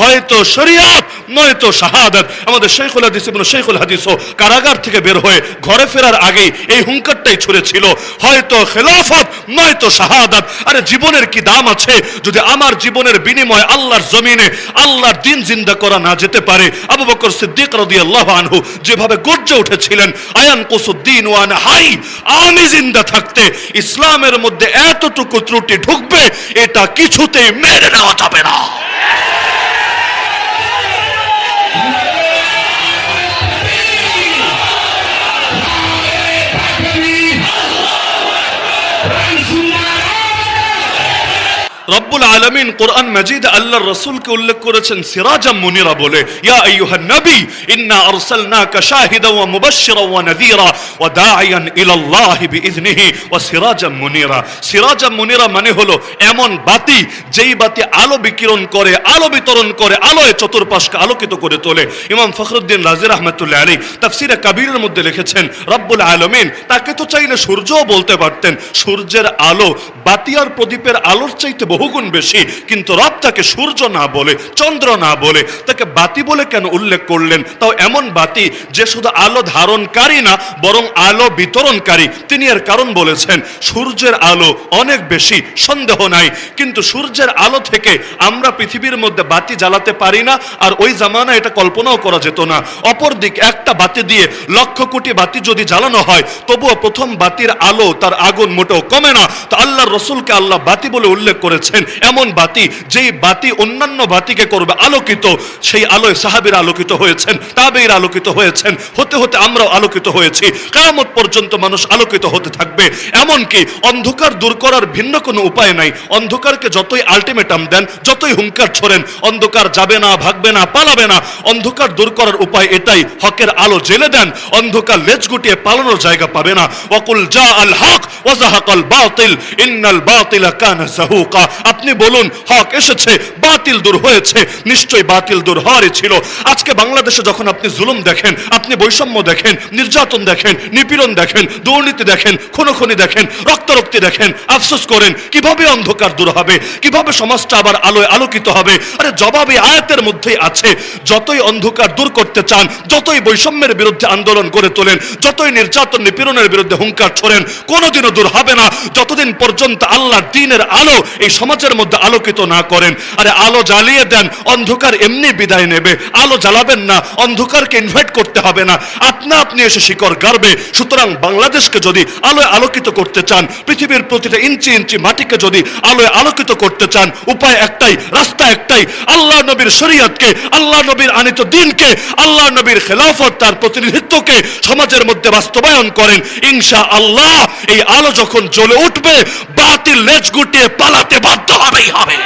হয়তো শরিয়াত, নয়তো শাহাদাত। আমাদের শেখুল হাদিস ইবনে শেখুল হাদিসও কারাগার থেকে বের হয়ে ঘরে ফেরার আগেই এই হুঙ্কারটাই ছুড়েছিল। হয়তো খেলাফত, নয়তো শাহাদাত। আরে জীবনের কি দাম আছে? যদি আমার জীবনের বিনিময়ে আল্লাহর জমিনে আল্লাহর দিন জিন্দা করা না যেতে পারে, আবু বকর সিদ্দিক রাদিয়াল্লাহু আনহু যেভাবে গর্জে উঠেছিলেন, আয়ান কুসুদ্দিন ওয়ান হাই আমি জিন্দা থাকতে ইসলামের মধ্যে এতটুকু ত্রুটি ঢুকবে, এটা কিছুতেই মেনে নেওয়া যাবে না। Halloween! রব্বুল আলামিন কোরআন মাজিদ আল্লাহর রাসূলকে উল্লেখ করেছেন, সিরাজাম মুনিরা বলে, ইয়া নবী, ইন্না ওয়া মুবাশশিরা ওয়া নাযীরা ওয়া দাঈয়ান ওয়া মুনিরা। মুনিরা মানে হলো এমন বাতি, যেই বাতি আলো বিকিরণ করে, আলো বিতরণ করে, আলোয় চতুর্পাশকে আলোকিত করে তোলে। ইমাম ফখরুদ্দিন রাজি রহমতুল্লাহ আলী তাফসিরে কাবিরের মধ্যে লিখেছেন, রব্বুল আলমিন তাকে তো চাইলে সূর্যও বলতে পারতেন। সূর্যের আলো বাতি আর প্রদীপের আলোর চাইতে বহুগুণ বেশি। কিন্তু রব তাকে সূর্য না বলে, চন্দ্র না বলে, তাকে বাতি বলে কেন উল্লেখ করলেন? তাও এমন বাতি যে শুধু আলো ধারণকারী না, বরং আলো বিতরণকারী। তিনি এর কারণ বলেছেন, সূর্যের আলো অনেক বেশি, সন্দেহ নাই। কিন্তু সূর্যের আলো থেকে আমরা পৃথিবীর মধ্যে বাতি জ্বালাতে পারি না, আর ওই জামানা এটা কল্পনাও করা যেত না। অপরদিক একটা বাতি দিয়ে লক্ষ কোটি বাতি যদি জ্বালানো হয়, তবুও প্রথম বাতির আলো তার আগুন মোটেও কমে না। তো আল্লাহর রসুলকে আল্লাহ বাতি বলে উল্লেখ করেছেন এমন বাতি, যেই বাতি অন্যান্য বাতিকে করবে আলোকিত, সেই আলোয় সাহাবীর আলোকিত হয়েছেন তাবের আলোকিত হয়েছেন, হতে হতে আমরাও আলোকিত হয়েছি। কেয়ামত পর্যন্ত মানুষ আলোকিত হতে থাকবে। এমনকি অন্ধকার দূর করার ভিন্ন কোনো উপায় নাই। অন্ধকারকে যতই আলটিমেটাম দেন, যতই হুঙ্কার ছোড়েন, অন্ধকার যাবে না, ভাগবে না, পালাবে না। অন্ধকার দূর করার উপায় এটাই। হকের আলো জেলে দেন, অন্ধকার লেজ গুটিয়ে পালানোর জায়গা পাবে না। ওয়াকুল জা আল হক ওয়াজাহাকাল বাতিল, ইন্নাল বাতিলা কানা জাহুকা আপনি বলুন, হক এসেছে, বাতিল দূর হয়েছে, নিশ্চয়ই বাতিল দূর হওয়ারই ছিল। আজকে বাংলাদেশে যখন আপনি জুলুম দেখেন, আপনি বৈষম্য দেখেন, নির্যাতন দেখেন, নিপীড়ন দেখেন, দুর্নীতি দেখেন, খুনোখুনি দেখেন, রক্তারক্তি দেখেন, আফসোস করেন, কীভাবে অন্ধকার দূর হবে, কীভাবে সমাজটা আবার আলোয় আলোকিত হবে? আরে জবাবে আয়াতের মধ্যেই আছে, যতই অন্ধকার দূর করতে চান, যতই বৈষম্যের বিরুদ্ধে আন্দোলন করে তোলেন, যতই নির্যাতন, নিপীড়নের বিরুদ্ধে হুঙ্কার ছোড়েন, কোনোদিনও দূর হবে না। যতদিন পর্যন্ত আল্লাহ দিনের আলো এই সমাজের মধ্যে আলোকিত না করেন। আরে আলো জ্বালিয়ে দেন, অন্ধকার এমনি বিদায় নেবে। আলো জ্বালাবেন না, অন্ধকারকে ইনভাইট করতে হবে না। আপনা আপনি এসে শিকড় গাড়বে। সুতরাং বাংলাদেশকে যদি আলোয় আলোকিত করতে চান, পৃথিবীর প্রতিটা ইঞ্চি ইঞ্চি মাটিকে যদি আলোয় আলোকিত করতে চান, উপায় একটাই, রাস্তা একটাই, আল্লাহ নবীর শরীয়তকে, আল্লাহ নবীর আনিত দিনকে, আল্লাহ নবীর খেলাফত তার প্রতিনিধিত্বকে সমাজের মধ্যে বাস্তবায়ন করেন। ইনশা আল্লাহ এই আলো যখন জ্বলে উঠবে বাতিল লেজ গুটিয়ে পালাতে বাধ্য হবেই হবে।